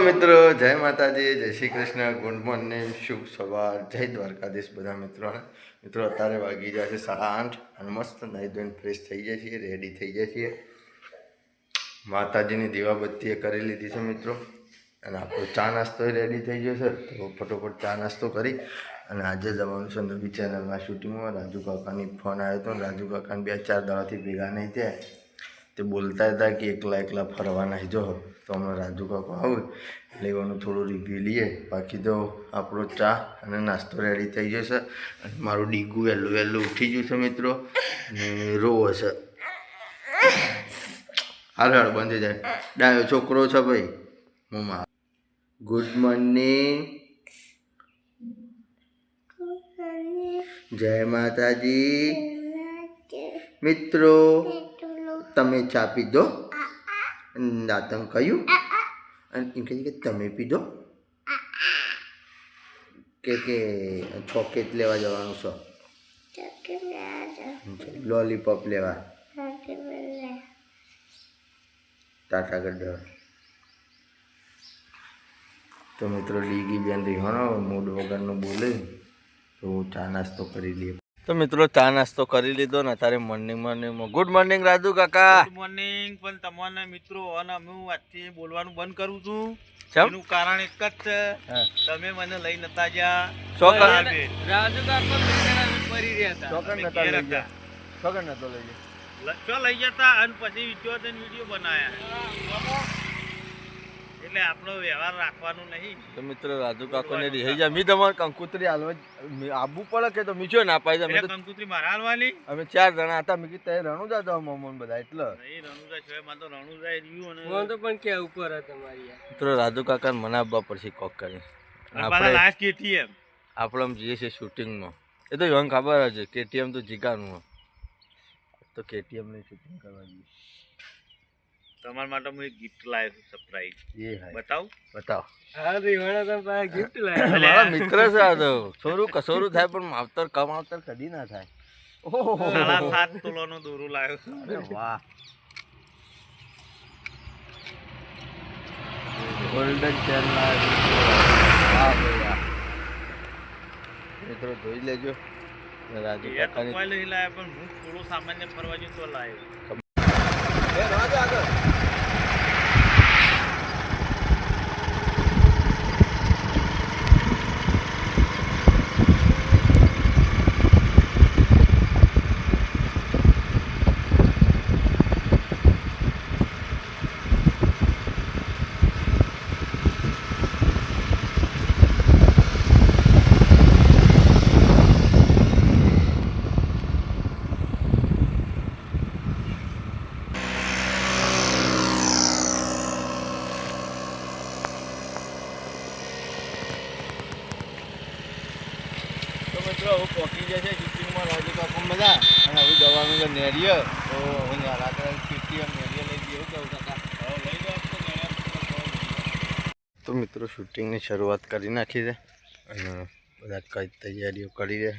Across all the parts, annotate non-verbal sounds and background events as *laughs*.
મિત્રો, જય માતાજી, જય શ્રી કૃષ્ણ, ગુડ મોર્નિંગ, શુભ સવાર, જય દ્વારકાધીશ બધા મિત્રોને. મિત્રો, અત્યારે વાગી જાય છે સાડા આઠ અને મસ્ત નાહી ધોઈને ફ્રેશ થઈ જાય છીએ રેડી થઈ જાય છીએ. માતાજીની દીવાબત્તીએ કરી લીધી છે મિત્રો. અને આપણો ચા નાસ્તો રેડી થઈ ગયો છે. તો ફટોફટ ચા નાસ્તો કરી અને આજે જવાનું છે નવી ચેનલમાં શૂટિંગમાં રાજુ કાકાની ફોન આવ્યો હતો. રાજુ કાકાને બે ચાર દાડાથી ભેગા નહીં થયા. તે બોલતા હતા કે એકલા એકલા ફરવાના જો તો હમણાં રાજુ કાકો આવું એટલે એવાનું થોડું રિવ્યૂ લઈએ. બાકી તો આપણો ચા અને નાસ્તો રેડી થઈ જશે. અને મારું ડીગું વહેલું વહેલું ઉઠી ગયું છે મિત્રો. અને રોવો છે. હાલ હાલ બંધ જાય. ડાયો છોકરો છે ભાઈ. મમ્મા ગુડ મોર્નિંગ જય માતાજી. મિત્રો તમે ચા પીધો? દાતમ કહ્યું અને એમ કહે છે કે તમે પીધો કે કે ચોકેટ લેવા જવાનું છો લોલીપોપ લેવા ટાટા ગઢ તો મિત્રો લીગી બેન રહ્યો મૂડ વગરનું બોલે તો ચા નાસ્તો કરી લઈએ તો મિત્રો ચા નાસ્તો કરી લીધો ને તારે મોર્નિંગ મોર્નિંગમાં ગુડ મોર્નિંગ રાજુ કાકા. ગુડ મોર્નિંગ પણ તમારે મિત્રો અને હું આજથી બોલવાનું બંધ કરું છું. એનું કારણ એક જ છે તમે મને લઈ નતા જ્યાં. છોકર રાજુ કાકા મરી રહ્યા ચોકન નતા લઈ ગયા. ચોકન નતો લઈ ગયા. ચો લઈ જતા અને પછી વીડિયો વીડિયો બનાયા. એટલે આપણો વ્યવહાર રાખવાનો નહીં. તો મિત્ર રાજુ કાકોને રિહાઈ જા. મી તમારે કંકુતરી હાલવા આબુ પડે કે તો મીઠો ના પાઈ અમે એટલે કંકુત્રી મારા હાલવાની. અમે ચાર જણા હતા. મી કીધું તે રણું જતા મોમન બધા એટલે. નહીં રણુજા છે માં તો રણુજા રહ્યું અને હું તો પણ કે ઉપર હતા તમારી મિત્ર રાજુ કાકાને મને આવવા પડશે કોક કરી. આપણે લાસ્ટ કેટીએમ આપણે આમ જઈએ છીએ શૂટિંગમાં એ તો યંગ ખબર જ છે કેટીએમ તો જીગાનું તો કેટીએમની શૂટિંગ કરવા જઈએ. તમારા માટે હું એક ગિફ્ટ લાવ્યો છું સરપ્રાઈઝ બતાવું. બતાવો. હા તમે પાસે ગિફ્ટ લાવ્યા મારા મિત્ર છે આ તો. છોરું કસોરું થાય પણ માવતર કમ આવતર કદી ના થાય. ઓહો. સાડા સાત તોલાનો દોરો લાવ્યો છું. અરે વાહ. ગોલ્ડન ચેન લાવ્યો મિત્રો જોઈ લેજો. રાજુ કાકાની પણ હું થોડો સામાન્ય ફરવા જતો લાવ્યો રાજા આગળ તો મિત્રો હવે પહોંચી જશે શૂટિંગમાં રાજુ કાકા બધા અને તો મિત્રો શૂટિંગની શરૂઆત કરી નાખી છે. અને બધા કઈ તૈયારીઓ કરી છે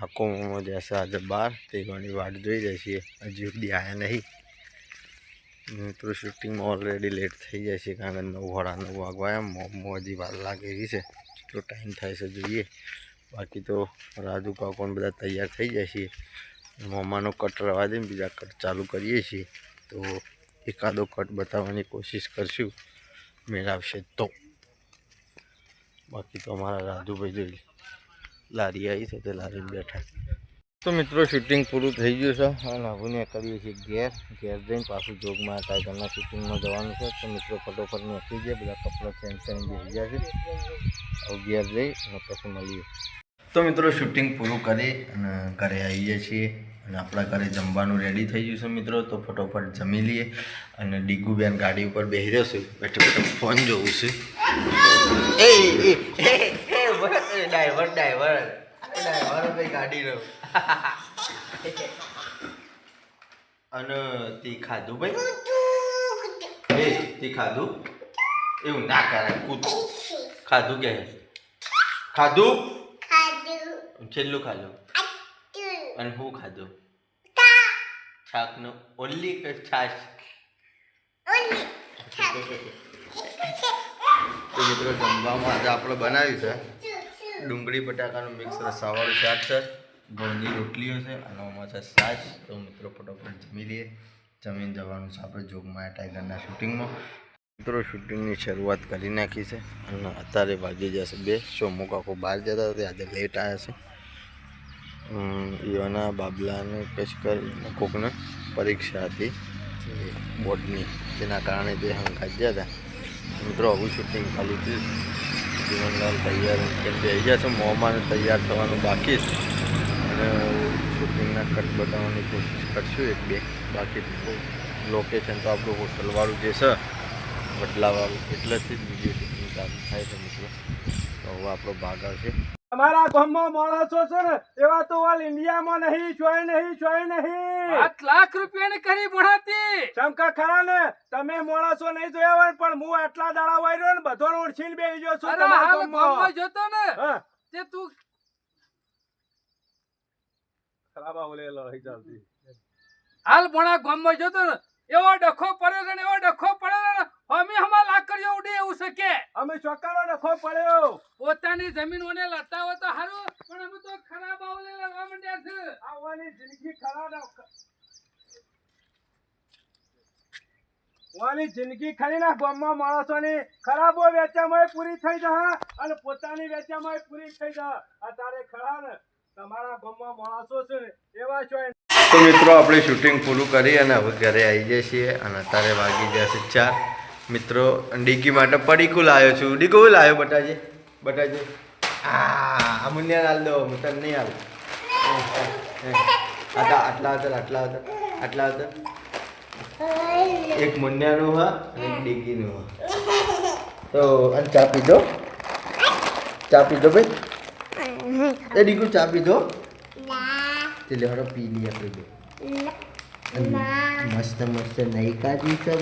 આખો મોમો જશે આજે બહાર તે ઘણી વાટ જોઈ જાય છીએ હજી સુધી આવ્યા નહીં. મિત્રો શૂટિંગમાં ઓલરેડી લેટ થઈ જાય છે કારણ કે નવ વાળા નવ વાગવા એમ. મોમો હજી વાર લાગે એવી છે. કેટલો ટાઈમ થાય છે જોઈએ. બાકી તો રાજુ કાકોને બધા તૈયાર થઈ જાય છે. મોમાનો કટ રવા દઈને બીજા કટ ચાલુ કરીએ છીએ, તો એકાદો કટ બતાવવાની કોશિશ કરશું. મેળાવશે તો. બાકી તો અમારા રાજુભાઈ જોઈ લારી આવી છે તે લારી બેઠા. તો મિત્રો શૂટિંગ પૂરું થઈ ગયું છે. અને હવે કરીએ છીએ ઘેર. ઘેર જઈને પાછું જોગમાં ટાઈગરના શૂટિંગમાં જવાનું છે. તો મિત્રો, ફટોફટ નીકળી જાય બધા કપડાં ચેન્જ કરીને બેસી ગયા છે. હવે ઘેર જઈ અને પછી મળીએ. તો મિત્રો શૂટિંગ પૂરું કરી અને ઘરે આવીએ છીએ. અને આપણા ઘરે જમવાનું રેડી થઈ ગયું છે મિત્રો તો ફટોફટ જમી લઈએ. અને ડીગુબેન ગાડી ઉપર બેહી રહ્યો છે. બેઠો બેઠે ફોન જોવું છે. એ ડ્રાઈવર ડ્રાઈવર ડ્રાઈવર ભાઈ ગાડીનો અને તે ખાધું ભાઈ? એ તે ખાધું? એવું ના કરે કૂદ. ખાધું કે? ખાધું? છેલ્લું ખાધું? અને હું ખાધું? છાકનો ઓલી કે છાશ? મિત્રો જમવામાં આજે આપણે બનાવ્યું છે ડુંગળી બટાકાનું મિક્સ રસાવાળું શાક છે ઘઉંની રોટલીઓ છે અને આમાં છે છાશ. તો મિત્રો ફટોફટ જમી લઈએ. જમીન જવાનું છે આપણે જોગમાં ટાઈગરના શૂટિંગમાં. મિત્રો શૂટિંગની શરૂઆત કરી નાખી છે અને અત્યારે વાગી જશે બે. સોમુ કાકો બહાર જતા હતા આજે લેટ આવ્યા છે. ઈવાના બાબલાને કશકર કોકને પરીક્ષા હતી બોર્ડની જેના કારણે તે હંકાઈ ગયા હતા. મિત્રો, આવું શૂટિંગ ખાલી હતી. જીવનલાલ તૈયાર કેમ કે આવી ગયા છે મોંમાં તૈયાર થવાનું બાકી છે. અને શૂટિંગના કટ બતાવવાની કોશિશ કરશું એક બે. બાકી લોકેશન તો આપણું હોટલવાળું જે છે બદલાવાળું એટલેથી જ વીડિયો શૂટિંગ ચાલુ થાય છે મિત્રો. તો હવે આપણો ભાગ આવશે. અમારા ગામમાં માણસો છે ને એવા તો ઓલ ઇન્ડિયામાં નહીં જોઈ નહીં જોઈ નહીં આઠ લાખ રૂપિયાની કરી ભણાતી શંકા ખરા ને તમે માણસો નહીં જોયા હોય પણ હું આટલા દાડા વાયરો ને બધો ઓળખીને બેસી ગયો છું તમારા હાલ ગામમાં. જોતો ને. તે તું ખરાબ ઓલે લડાઈ ચાલતી. હાલ ભણા ગામમાં જોતો ને એવો ડખો પડ્યો છે ને એવો ડખો પડ્યો છે ને અમે હમણાં લાકડીઓ ઉડે એવું છે કે? અમે ચોકાનો નખો પડ્યો. પોતાની જમીનોને લતાવો તો સારું પણ અમે તો ખરાબ આવલે લડવા માંડ્યા છે. આવવાની જિંદગી ખરાબ વાની જિંદગી ખરી ના ગામમાં માણસોની ખરાબો વેચામાં પૂરી થઈ જશે અને પોતાની વેચામાં પૂરી થઈ જશે અત્યારે ખરા ને? તમારા ગામમાં માણસો છે ને એવા છો તો મિત્રો આપણે શૂટિંગ પૂરું કરી અને હવે ઘરે આવી જઈએ છીએ અને અત્યારે વાગી જશે ચાર. મિત્રો ડીકી માટે પડીકું લાવ્યો છું. ડીકું લાવ્યો બટાજી? બટાજી? આ મુનિયા લાલ દો. હું તને નહીં હાલ *laughs* આટલા આટલા હતા આટલા હતા આટલા હતા. એક મુન્યાનું હા અને એક ડીકીનું હા. તો અને ચા પીધો? ચા પીધો ભાઈ? એ ડીકુ ચા પીધો? એટલે હવે પી લઈએ આપણે મસ્ત મસ્ત નહીં કાઢી છે એ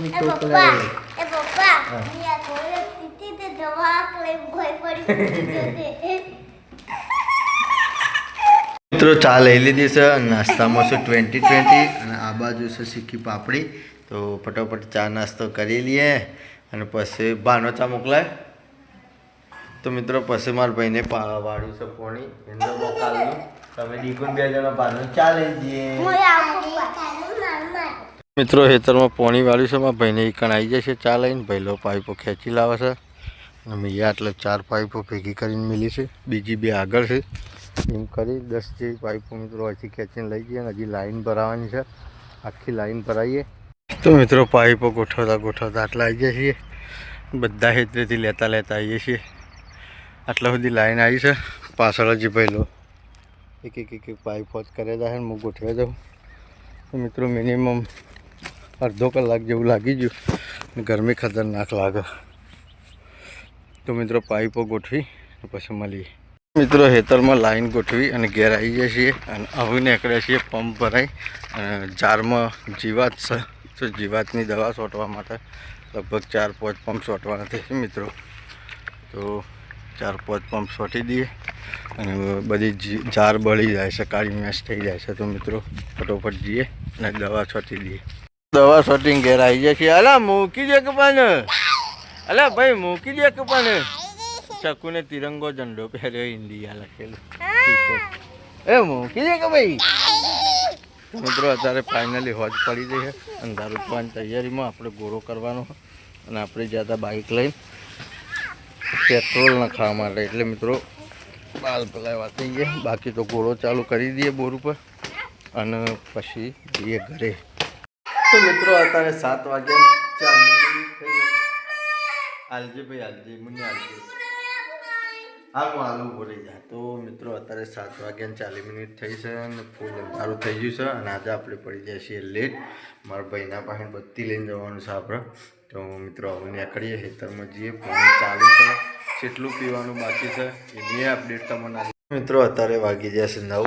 *laughs* મિત્રો, ચા લઈ લીધી છે નાસ્તામાં છે ટ્વેન્ટી ટ્વેન્ટી અને આ બાજુ છે સીખી પાપડી. તો ફટોફટ ચા નાસ્તો કરી લઈએ અને પછી ભાનો ચા મોકલાય. તો મિત્રો, પછી મારા ભાઈને વાળું છે પોણી. એનો કાલનું તમે દીકુન બે જણા ભાનો ચા લઈ જઈએ. મિત્રો, ખેતરમાં પાણી વાળ્યું છે. મારા ભાઈને ઈકણ આવી જશે. ચા લઈને ભાઈલો પાઇપો ખેંચી લાવે છે. અને મેં એટલે ચાર પાઇપો ભેગી કરીને મિલી છે. બીજી બે આગળ છે. એમ કરી દસ જેવી પાઇપો મિત્રો અહીંથી ખેંચીને લઈ જઈએ અને હજી લાઈન ભરાવાની છે. આખી લાઈન ભરાઈએ. તો મિત્રો, પાઇપો ગોઠવતા ગોઠવતા આટલા આવી જાય છીએ. બધા હેતરેથી લેતા લેતા આવીએ છીએ. આટલા સુધી લાઈન આવી છે. પાછળ હજી પહેલો એક એક એક પાઇપ હોત છે. જાય ને હું ગોઠવી દઉં. તો મિત્રો મિનિમમ અડધો કલાક જેવું લાગી ગયું. ગરમી ખતરનાક લાગે. તો મિત્રો પાઇપો ગોઠવી પછી મળીએ. મિત્રો હેતરમાં લાઈન ગોઠવી અને ઘેર આવી જઈએ છીએ અને આવીને નીકળ્યા છીએ પંપ ભરાઈ અને જારમાં જીવાત જીવાતની દવા છોટવા માટે લગભગ ચાર પાંચ પંપ છોટવાના થશે મિત્રો. તો ચાર પાંચ પંપ છોટી દઈએ અને બધી જી- ઝાર બળી જાય છે, કાળી મેચ થઈ જાય છે. તો મિત્રો ફટોફટ જઈએ અને દવા છોટી દઈએ. દવા શોટિંગ ઘેર આવી જાય છે અલા મૂકી દે કે પણ અલા ભાઈ મૂકી દે કે પણ ચકુને તિરંગો ઝંડો પહેર્યો ઇન્ડિયા લખેલું. એ મૂકી દે કે ભાઈ? મિત્રો અત્યારે ફાઇનલી હોજ પડી ગઈ છે. અંધારું થવાની તૈયારીમાં આપણે ગોળો કરવાનો. અને આપણે જતા બાઇક લઈને પેટ્રોલ નખાવા માટે. એટલે મિત્રો બાલ પલાવા થઈ ગયા. બાકી તો ગોળો ચાલુ કરી દઈએ બોર ઉપર. અને પછી જઈએ ઘરે. તો મિત્રો, અત્યારે સાત વાગ્યા આલજે ભાઈ, આલજે, મને આલજે. હું આલુ ભરી જાય તો મિત્રો, અત્યારે સાત વાગ્યા ચાલીસ મિનિટ થઈ છે અને ફૂલ અંધારું થઈ ગયું છે અને આજે આપણે પડી જાય છીએ લેટ મારા ભાઈના પાસે બત્તી લઈને જવાનું છે આપણે. તો મિત્રો, હવે નીકળીએ, ખેતરમાં જઈએ. પાણી ચાલુ છે કેટલું પીવાનું બાકી છે એની અપડેટ તમને મિત્રો, અત્યારે વાગી જશે નવ.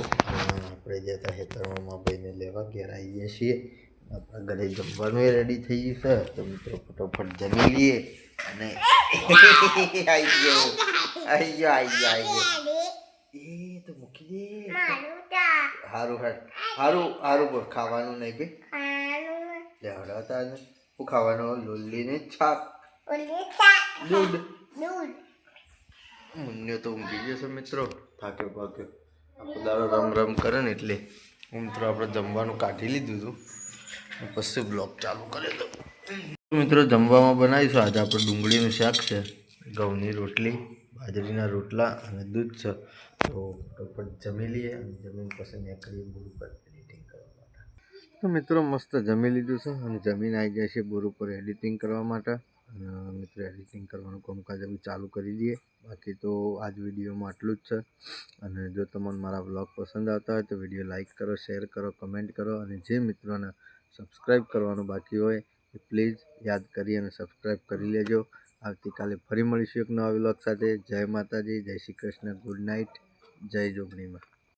આપણે જતા ખેતરમાં ભાઈને લેવા. ઘેર આવીએ છીએ. આપણા ઘરે જમવાનું રેડી થઈ ગયું છે. તો મિત્રો ફટોફટ જમી લઈએ અને *laughs* આવી ગયો આવી ગયો આવી ગયો આવી ગયો. એ તો મૂકી દે. સારું સારું બોલ, ખાવાનું નહીં બે લેવડાવતા ને હું ખાવાનું લોલીને છાક દૂધ. મુન્યો તો ઊંઘી ગયો છે મિત્રો. થાક્યો, પાક્યો. આખો દાડો રમ રમ કરે ને એટલે. હું મિત્રો આપણે જમવાનું કાઢી લીધું હતું. પછી બ્લોગ ચાલુ કરી દો મિત્રો, જમવામાં બનાવીશું. આજે આપણે ડુંગળીનું શાક છે. ઘઉંની રોટલી, બાજરીના રોટલા અને દૂધ છે. તો ફટાફટ જમી લઈએ અને જમીન પછી નીકળીએ બોર ઉપર એડિટિંગ કરવા માટે. તો મિત્રો, મસ્ત જમી લીધું છે અને જમીન આવી જાય છે બોર ઉપર એડિટિંગ કરવા માટે. અને મિત્રો એડિટિંગ કરવાનું કામકાજ અમે ચાલુ કરી દઈએ. બાકી તો આજ વિડીયોમાં આટલું જ છે. અને જો તમને મારા બ્લોગ પસંદ આવતા હોય તો વીડિયો લાઇક કરો શેર કરો કમેન્ટ કરો અને જે મિત્રોને સબસ્ક્રાઈબ કરવાનું બાકી હોય એ પ્લીઝ યાદ કરી અને સબસ્ક્રાઈબ કરી લેજો. આવતીકાલે ફરી મળીશું એક નવા વ્લોગ સાથે. જય માતાજી, જય શ્રી કૃષ્ણ. ગુડ નાઇટ જય જોગણીમાં.